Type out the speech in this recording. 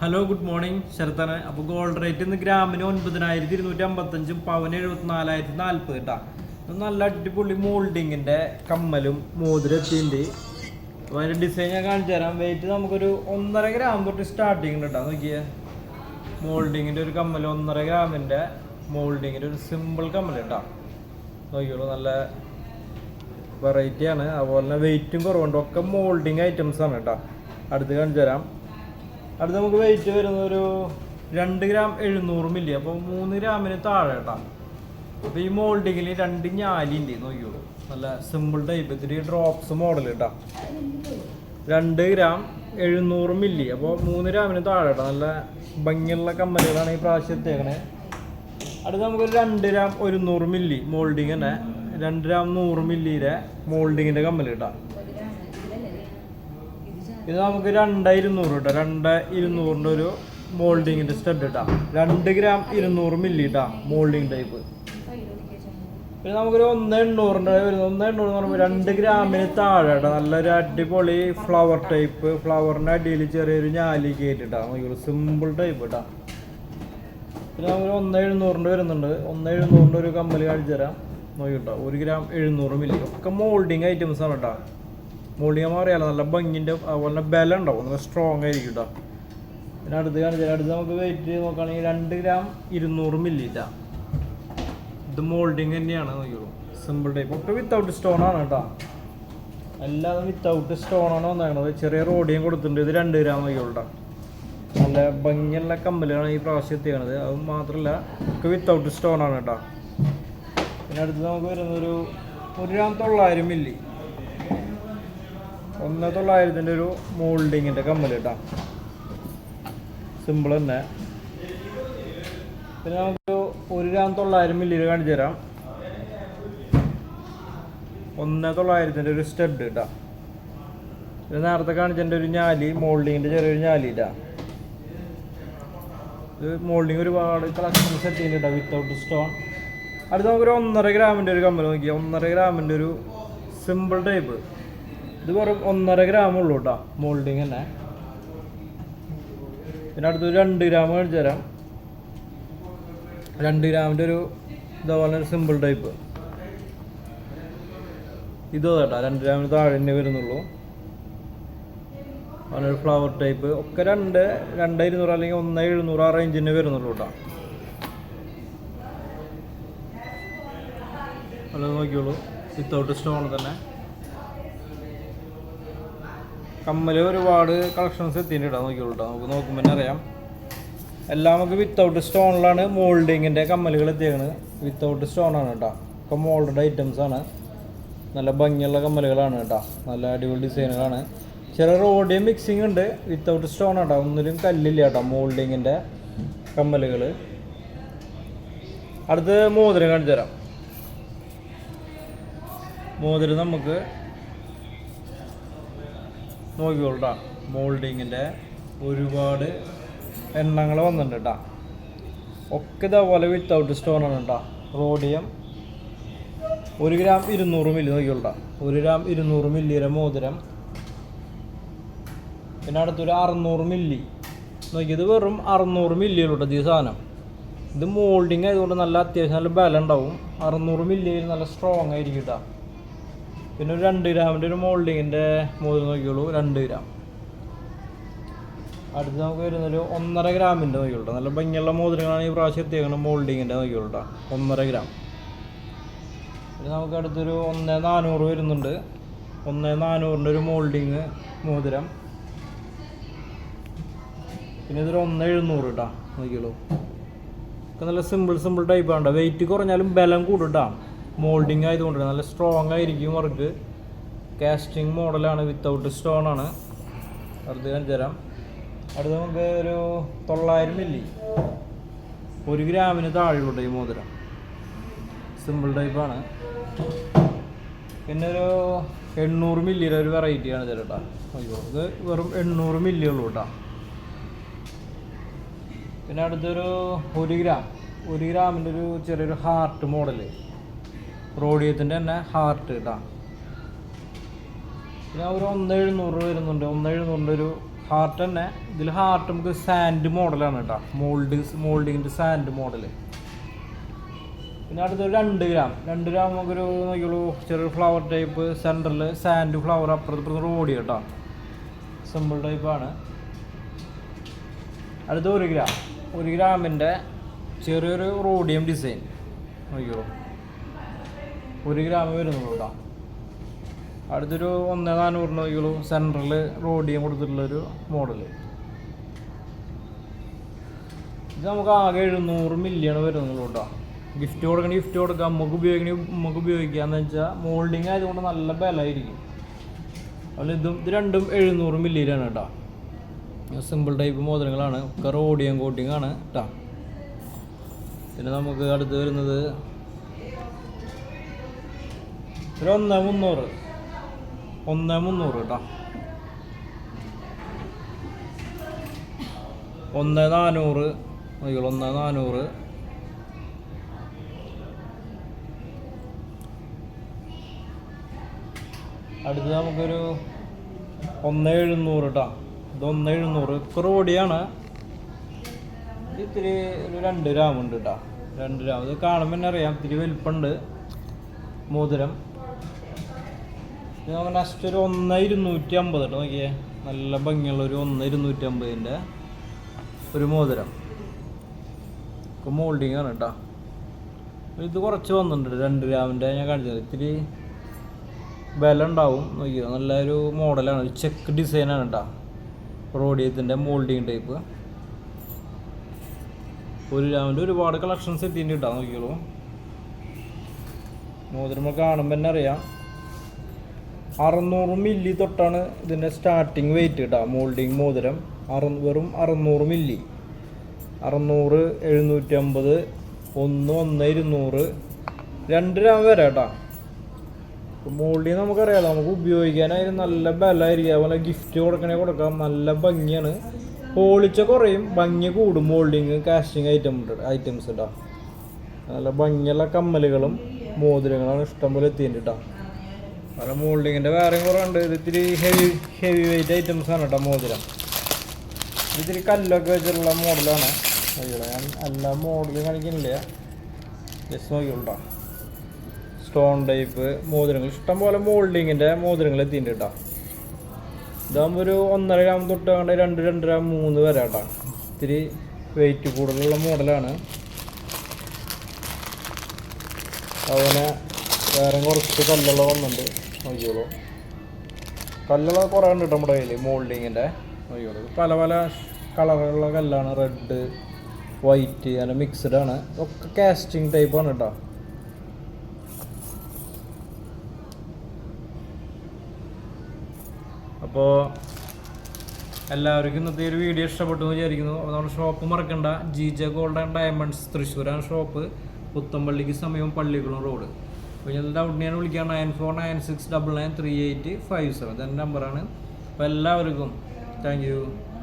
Hello good morning ശരത്താണ്. അപ്പോൾ gold rate ഇന്ന് ഗ്രാമിന് ഒൻപതിനായിരത്തി ഇരുന്നൂറ്റി അമ്പത്തഞ്ചും പവന് എഴുപത്തിനാലായിരത്തി നാൽപ്പത് കേട്ടോ നല്ല അടിപൊളി മോൾഡിങ്ങിന്റെ കമ്മലും മോതിരം എത്തിയിട്ടുണ്ട് അപ്പോൾ അതിന്റെ ഡിസൈൻ ഞാൻ കാണിച്ചു തരാം. വെയിറ്റ് നമുക്കൊരു ഒന്നര ഗ്രാം തൊട്ട് സ്റ്റാർട്ടിങ് കേട്ടോ നോക്കിയേ. മോൾഡിങ്ങിന്റെ ഒരു കമ്മൽ ഒന്നര ഗ്രാമിന്റെ മോൾഡിങ്ങിന്റെ ഒരു സിമ്പിൾ കമ്മൽ കേട്ടോ നോക്കിയോളൂ നല്ല വെറൈറ്റിയാണ് അതുപോലെ തന്നെ വെയിറ്റും കുറവുണ്ട്. ഒക്കെ മോൾഡിങ് ഐറ്റംസ് ആണ് കേട്ടോ അടുത്ത് കാണിച്ചു തരാം. അടുത്ത് നമുക്ക് വെയിറ്റ് വരുന്ന ഒരു രണ്ട് ഗ്രാം എഴുന്നൂറ് മില്ലി അപ്പോൾ മൂന്ന് ഗ്രാമിന് താഴെ കേട്ടോ. അപ്പോൾ ഈ മോൾഡിങ്ങിൽ രണ്ട് ഉണ്ട് നോക്കിയോളൂ നല്ല സിമ്പിൾ ടൈപ്പ് ഇത്തിരി ഡ്രോപ്സ് മോഡൽ കേട്ടോ രണ്ട് ഗ്രാം എഴുന്നൂറ് മില്ലി അപ്പോൾ മൂന്ന് ഗ്രാമിന് താഴെ കേട്ടോ. നല്ല ഭംഗിയുള്ള കമ്മലുകളാണ് ഈ പ്രാവശ്യം എത്തിയേക്കണേ. അടുത്ത് നമുക്കൊരു രണ്ട് ഗ്രാം ഒരുന്നൂറ് മില്ലി മോൾഡിങ് തന്നെ. രണ്ട് ഗ്രാം നൂറ് മില്ലിയുടെ മോൾഡിങ്ങിന്റെ കമ്മൽ കിട്ടാം ഇത് നമുക്ക് രണ്ട് ഇരുന്നൂറ് കേട്ടോ രണ്ട് ഇരുന്നൂറിന്റെ ഒരു മോൾഡിങ്ങിന്റെ സ്റ്റഡ് ഇട്ടാം രണ്ട് ഗ്രാം ഇരുന്നൂറ് മില്ലി ഇട്ടാ മോൾഡിങ് ടൈപ്പ് പിന്നെ നമുക്കൊരു ഒന്ന് എണ്ണൂറിന്റെ വരുന്നത് ഒന്ന് എണ്ണൂറ് എന്ന് പറയുമ്പോൾ രണ്ട് ഗ്രാമിന് താഴെ കേട്ടോ നല്ലൊരു അടിപൊളി ഫ്ലവർ ടൈപ്പ് ഫ്ലവറിന്റെ അടിയിൽ ചെറിയൊരു ഞാലി കയറ്റിട്ടാ നമുക്ക് സിമ്പിൾ ടൈപ്പ് ഇട്ടാ പിന്നെ നമുക്കൊരു ഒന്ന് എഴുന്നൂറിന്റെ വരുന്നുണ്ട്. ഒന്ന് എഴുന്നൂറിന്റെ ഒരു കമ്മൽ കാണിച്ചു തരാം. നോക്കിട്ടോ. ഒരു ഗ്രാം എഴുന്നൂറ് മില്ലി ഒക്കെ മോൾഡിങ് ഐറ്റംസ് ആണ് കേട്ടോ ആകുമ്പോൾ അറിയാലോ നല്ല ഭംഗിന്റെ അതുപോലെ ബല ഉണ്ടാവും. നല്ല സ്ട്രോങ് ആയിരിക്കും കേട്ടോ പിന്നെ അടുത്ത് കാണിച്ചു തരാം. അടുത്ത് നമുക്ക് വെയിറ്റ് നോക്കുകയാണെങ്കിൽ രണ്ട് ഗ്രാം ഇരുന്നൂറ് മില്ലി ഇത് മോൾഡിങ് തന്നെയാണ് നോക്കിയോളൂ സിമ്പിൾ ടൈപ്പ് ഒക്കെ വിത്തൗട്ട് സ്റ്റോൺ ആണ് കേട്ടോ എല്ലാതും വിത്തൗട്ട് സ്റ്റോൺ ആണ് വന്നേക്കണത്. ചെറിയ റോഡിയും കൊടുത്തിട്ടുണ്ട്. ഇത് രണ്ട് ഗ്രാം നോക്കിയോളൂ നല്ല ഭംഗിയുള്ള കമ്പലാണ് ഈ പ്രാവശ്യം എത്തിക്കണത് അത് മാത്രമല്ല ഒക്കെ വിത്തൗട്ട് സ്റ്റോൺ ആണ് കേട്ടോ പിന്നെ അടുത്ത് നമുക്ക് വരുന്നൊരു ഒരു ഗ്രാം തൊള്ളായിരം മില്ലി ഒന്ന് തൊള്ളായിരത്തിന്റെ ഒരു മോൾഡിങ്ങിന്റെ കമ്മൽ കേട്ടോ സിമ്പിൾ തന്നെ. പിന്നെ നമുക്ക് ഒരു ഗ്രാം തൊള്ളായിരം മില്ലിയിൽ കാണിച്ചു തരാം. ഒന്ന് തൊള്ളായിരത്തിന്റെ ഒരു സ്റ്റഡ് കേട്ടോ ഇത് നേരത്തെ കാണിച്ചതിന്റെ ഒരു ഞാലി മോൾഡിങ്ങിന്റെ ചെറിയൊരു ഞാലി ഇട്ടാ ഇത് മോൾഡിങ് ഒരുപാട് കളക്ഷൻ സെറ്റ് ചെയ്യുന്നുണ്ട് വിത്തൗട്ട് സ്റ്റോൺ അടുത്ത് നമുക്കൊരു ഒന്നര ഗ്രാമിന്റെ ഒരു കമ്മൽ നോക്കിയാൽ ഒന്നര ഗ്രാമിന്റെ ഒരു സിമ്പിൾ ടൈപ്പ് ഇത് വെറും ഒന്നര ഗ്രാം ഉള്ളൂ കേട്ടോ മോൾഡിങ് തന്നെ. പിന്നെ അടുത്തൊരു രണ്ട് ഗ്രാം കഴിച്ചു തരാം. രണ്ട് ഗ്രാമിന്റെ ഒരു ഇതേപോലെ സിമ്പിൾ ടൈപ്പ് ഇത് കേട്ടോ രണ്ട് ഗ്രാമിന് താഴെ തന്നെ വരുന്നുള്ളൂ. അങ്ങനെ ഒരു ഫ്ലവർ ടൈപ്പ് ഒക്കെ രണ്ട് രണ്ട് ഇരുന്നൂറ് അല്ലെങ്കിൽ ഒന്ന് എഴുന്നൂറ് ആ റേഞ്ചിന് വരുന്നുള്ളൂ കേട്ടോ അത് നോക്കിയോളൂ വിത്തൗട്ട് സ്റ്റോൺ തന്നെ. കമ്മൽ ഒരുപാട് കളക്ഷൻസ് എത്തിയിട്ടുണ്ട് നോക്കിയോളൂ നമുക്ക് നോക്കുമ്പോൾ തന്നെ അറിയാം. എല്ലാം നമുക്ക് വിത്തൗട്ട് സ്റ്റോണിലാണ് മോൾഡിങ്ങിന്റെ കമ്മലുകൾ എത്തിയേക്കുന്നത് വിത്തൗട്ട് സ്റ്റോണാണ് കേട്ടോ. ഒക്കെ മോൾഡഡ് ഐറ്റംസ് ആണ്. നല്ല ഭംഗിയുള്ള കമ്മലുകളാണ് കേട്ടോ. നല്ല അടിപൊളി ഡിസൈനുകളാണ് ചില റോഡിയും മിക്സിംഗ് ഉണ്ട്. വിത്തൗട്ട് സ്റ്റോൺ കേട്ടോ. ഒന്നിലും കല്ലില്ല കേട്ടോ മോൾഡിങ്ങിന്റെ കമ്മലുകൾ അടുത്ത് മോതിരം കാണിച്ചു തരാം മോതിരം നമുക്ക് നോക്കിക്കോളൂട്ടാ മോൾഡിങ്ങിന്റെ ഒരുപാട് എണ്ണങ്ങൾ വന്നിട്ടുണ്ട് കേട്ടോ. ഒക്കെ ഇതേപോലെ വിത്തൗട്ട് സ്റ്റോൺ ആണ് കേട്ടോ. റോഡിയം ഒരു ഗ്രാം ഇരുന്നൂറ് മില്ലി നോക്കിക്കോളൂട്ടാ ഒരു ഗ്രാം ഇരുന്നൂറ് മില്ലിയുടെ മോതിരം. പിന്നെ അടുത്തൊരു അറുന്നൂറ് മില്ലി നോക്കി ഇത് വെറും അറുന്നൂറ് മില്ലിയുള്ളൂ കേട്ടോ ഈ സാധനം. ഇത് മോൾഡിങ് ആയതുകൊണ്ട് നല്ല അത്യാവശ്യം നല്ല ബലം ഉണ്ടാവും. അറുന്നൂറ് മില്ലി നല്ല സ്ട്രോങ് ആയിരിക്കും കേട്ടോ. പിന്നെ ഒരു രണ്ട് ഗ്രാമിന്റെ ഒരു മോൾഡിങ്ങിന്റെ മോതിരം നോക്കിയുള്ളൂ രണ്ട് ഗ്രാം അടുത്ത് നമുക്ക് വരുന്നൊരു ഒന്നര ഗ്രാമിന്റെ നോക്കിയുള്ള നല്ല ഭംഗിയുള്ള മോതിരങ്ങളാണ് ഈ പ്രാവശ്യം എത്തിയേക്കുന്നത് മോൾഡിങ്ങിന്റെ നോക്കിയുള്ള കേട്ടോ ഒന്നര ഗ്രാം പിന്നെ നമുക്ക് അടുത്തൊരു ഒന്ന് നാനൂറ് വരുന്നുണ്ട്. ഒന്ന് നാനൂറിന്റെ ഒരു മോൾഡിങ് മോതിരം. പിന്നെ ഇതൊരു ഒന്ന് എഴുന്നൂറ് കേട്ടോ നോക്കിയുള്ളൂ ഒക്കെ നല്ല സിമ്പിൾ സിമ്പിൾ ടൈപ്പാണ് വെയിറ്റ് കുറഞ്ഞാലും ബലം കൂടിട്ടാ മോൾഡിങ് ആയതുകൊണ്ട് നല്ല സ്ട്രോങ് ആയിരിക്കും വർക്ക് കാസ്റ്റിംഗ് മോഡലാണ് വിത്തൗട്ട് സ്റ്റോൺ ആണ്. അടുത്ത് കാണിച്ചു തരാം. അടുത്ത് നമുക്ക് ഒരു തൊള്ളായിരം മില്ലി ഒരു ഗ്രാമിന് താഴെയുണ്ട് ഈ മോതിരം. സിമ്പിൾ ടൈപ്പാണ് പിന്നെ ഒരു എണ്ണൂറ് മില്ലിയുടെ ഒരു വെറൈറ്റിയാണ് കേട്ടോ അയ്യോ ഇത് വെറും എണ്ണൂറ് മില്ലി ഉള്ളൂ കേട്ടോ പിന്നെ അടുത്തൊരു ഒരു ഗ്രാം. ഒരു ഗ്രാമിന്റെ ഒരു ചെറിയൊരു ഹാർട്ട് മോഡൽ റോഡിയത്തിന്റെ തന്നെ ഹാർട്ട് കേട്ടോ പിന്നെ ഒരു ഒന്ന് എഴുന്നൂറ് വരുന്നുണ്ട്. ഒന്ന് എഴുന്നൂറിന്റെ ഒരു ഹാർട്ട് തന്നെ. ഇതിൽ ഹാർട്ട് നമുക്ക് സാൻഡ് മോഡലാണ് കേട്ടോ. മോൾഡ് മോൾഡിങ്ങിന്റെ സാൻഡ് മോഡൽ പിന്നെ അടുത്തൊരു രണ്ട് ഗ്രാം രണ്ട് ഗ്രാം നമുക്കൊരു നോക്കിയുള്ളൂ ചെറിയ ഫ്ലവർ ടൈപ്പ് സെന്ററിൽ സാൻഡ് ഫ്ലവർ അപ്പുറത്ത് ഇപ്പുറത്ത് റോഡി കേട്ടോ. സിമ്പിൾ ടൈപ്പാണ് അടുത്ത ഒരു ഗ്രാം ഒരു ഗ്രാമിന്റെ ചെറിയൊരു റോഡിയം ഡിസൈൻ നോക്കിയോ ഒരു ഗ്രാമം വരുന്നുള്ളൂ കേട്ടോ അടുത്തൊരു ഒന്ന് നാനൂറ് നോക്കിയുള്ളൂ സെന്ററിൽ ചെയ്യാൻ കൊടുത്തിട്ടുള്ളൊരു മോഡൽ ഇത് നമുക്ക് ആകെ എഴുന്നൂറ് മില്യൺ വരുന്നുള്ളൂ കേട്ടോ ഗിഫ്റ്റ് കൊടുക്കണ ഗിഫ്റ്റ് കൊടുക്കാം നമുക്ക് ഉപയോഗിക്കണ നമുക്ക് ഉപയോഗിക്കുക എന്ന് വെച്ചാൽ മോൾഡിങ് ആയതുകൊണ്ട് നല്ല ബലമായിരിക്കും. അതുപോലെ ഇതും ഇത് രണ്ടും എഴുന്നൂറ് മില്ലിയിലാണ് കേട്ടോ. സിമ്പിൾ ടൈപ്പ് മോതിരങ്ങളാണ്. ഒക്കെ റോഡിയം കോട്ടിങ്ങാണ് കേട്ടോ. പിന്നെ നമുക്ക് അടുത്ത് വരുന്നത് ഒരു ഒന്ന് മുന്നൂറ്. ഒന്ന് മുന്നൂറ് കേട്ടോ ഒന്ന് നാനൂറ്. ഒന്നേ നാനൂറ്. അടുത്ത് നമുക്കൊരു ഒന്ന് എഴുന്നൂറ് കേട്ടോ ഇത് ഒന്ന് എഴുന്നൂറ് ഇത് ഇത്തിരി ഒരു രണ്ട് രാമുണ്ട് കേട്ടോ രണ്ട് ഗ്രാം. ഇത് കാണുമ്പോൾ തന്നെ അറിയാം. ഇത്തിരി വലിപ്പമുണ്ട്. മോതിരം. നമുക്ക് നെക്സ്റ്റ് ഒരു ഒന്ന് ഇരുന്നൂറ്റി അമ്പത് കേട്ടോ നോക്കിയേ. നല്ല ഭംഗിയുള്ള ഒരു ഒന്ന് ഇരുന്നൂറ്റി അമ്പതിന്റെ ഒരു മോതിരം. മോൾഡിങ് ആണ് കേട്ടോ ഇത് കുറച്ച് വന്നിട്ടുണ്ട്. രണ്ട് ഗ്രാമിന്റെ ഞാൻ കാണിച്ചത്. ഇത്തിരി ബലം ഉണ്ടാവും. നോക്കിയോ. നല്ലൊരു മോഡലാണ് ഒരു ചെക്ക് ഡിസൈനാണ് കേട്ടോ റോഡിയത്തിന്റെ മോൾഡിങ് ടൈപ്പ് ഒരു ഗ്രാമിന്റെ ഒരുപാട് കളക്ഷൻസ് എത്തിയിട്ടുണ്ട് കേട്ടോ നോക്കിയോളൂ. മോതിരം നമ്മൾ കാണുമ്പോൾ തന്നെ അറിയാം. അറുന്നൂറ് മില്ലി തൊട്ടാണ് ഇതിന്റെ സ്റ്റാർട്ടിങ് വെയിറ്റ് കേട്ടോ മോൾഡിങ് മോതിരം. അറു വെറും അറുന്നൂറ് മില്ലി അറുന്നൂറ് എഴുന്നൂറ്റി അമ്പത് ഒന്ന് ഒന്ന് ഇരുന്നൂറ്. രണ്ട് ഗ്രാം വരെ കേട്ടോ മോൾഡി നമുക്കറിയാലോ നമുക്ക് ഉപയോഗിക്കാനായാലും നല്ല ബലമായിരിക്കും. അതുപോലെ ഗിഫ്റ്റ് കൊടുക്കണേ കൊടുക്കാം. നല്ല ഭംഗിയാണ്. പോളിച്ച കുറയും. ഭംഗി കൂടും മോൾഡിങ് കാസ്റ്റിംഗ് ഐറ്റം ഐറ്റംസ് കേട്ടോ നല്ല ഭംഗിയുള്ള കമ്മലുകളും മോതിരങ്ങളാണ് ഇഷ്ടംപോലെ എത്തിയിട്ടുണ്ട് കേട്ടോ പല മോൾഡിങ്ങിന്റെ വേറെയും കുറേ ഉണ്ട് ഇത് ഇത്തിരി ഹെവി ഹെവി വെയിറ്റ് ഐറ്റംസ് ആണ് കേട്ടോ മോതിരം. ഇത് ഇത്തിരി കല്ലൊക്കെ വെച്ചിട്ടുള്ള മോഡലാണ് അയ്യോ ഞാൻ എല്ലാ മോഡലും കാണിക്കുന്നില്ല. ജസ്റ്റ് നോക്കിയോളൂ കേട്ടോ സ്റ്റോൺ ടൈപ്പ് മോതിരങ്ങൾ ഇഷ്ടംപോലെ മോൾഡിങ്ങിന്റെ മോതിരങ്ങൾ എത്തിയിട്ടുണ്ട് കേട്ടോ ഇതാകുമ്പോൾ ഒരു ഒന്നര ഗ്രാം തൊട്ട് വേണ്ട രണ്ട് രണ്ടര മൂന്ന് വരെ കേട്ടോ ഇത്തിരി വെയിറ്റ് കൂടുതലുള്ള മോഡലാണ് അതുപോലെ വേറെ കുറച്ച് കല്ലുള്ള വന്നിട്ടുണ്ട്. നോക്കിയോളൂ കല്ലുള്ള കുറേ നമ്മുടെ കയ്യിൽ മോൾഡിങ്ങിന്റെ നോക്കിയോളൂ പല പല കളറുള്ള കല്ലാണ്. റെഡ് വൈറ്റ് അങ്ങനെ മിക്സ്ഡ് ആണ്. ഒക്കെ കാസ്റ്റിംഗ് ടൈപ്പ് ആണ് കേട്ടോ അപ്പോൾ എല്ലാവർക്കും ഇന്നത്തെ ഒരു വീഡിയോ ഇഷ്ടപ്പെട്ടു എന്ന് വിചാരിക്കുന്നു. അപ്പോൾ നമ്മുടെ ഷോപ്പ് മറക്കണ്ട. G J gold and diamonds തൃശ്ശൂരാണ് ഷോപ്പ് പുത്തമ്പള്ളിക്ക് സമയവും പള്ളിക്കുളം റോഡ് അപ്പോൾ ഞാൻ ഡൗട്ട് ഞാൻ വിളിക്കാം nine four nine six double nine three eight five seven ഇതെന്റെ നമ്പറാണ് അപ്പോൾ എല്ലാവർക്കും താങ്ക് യു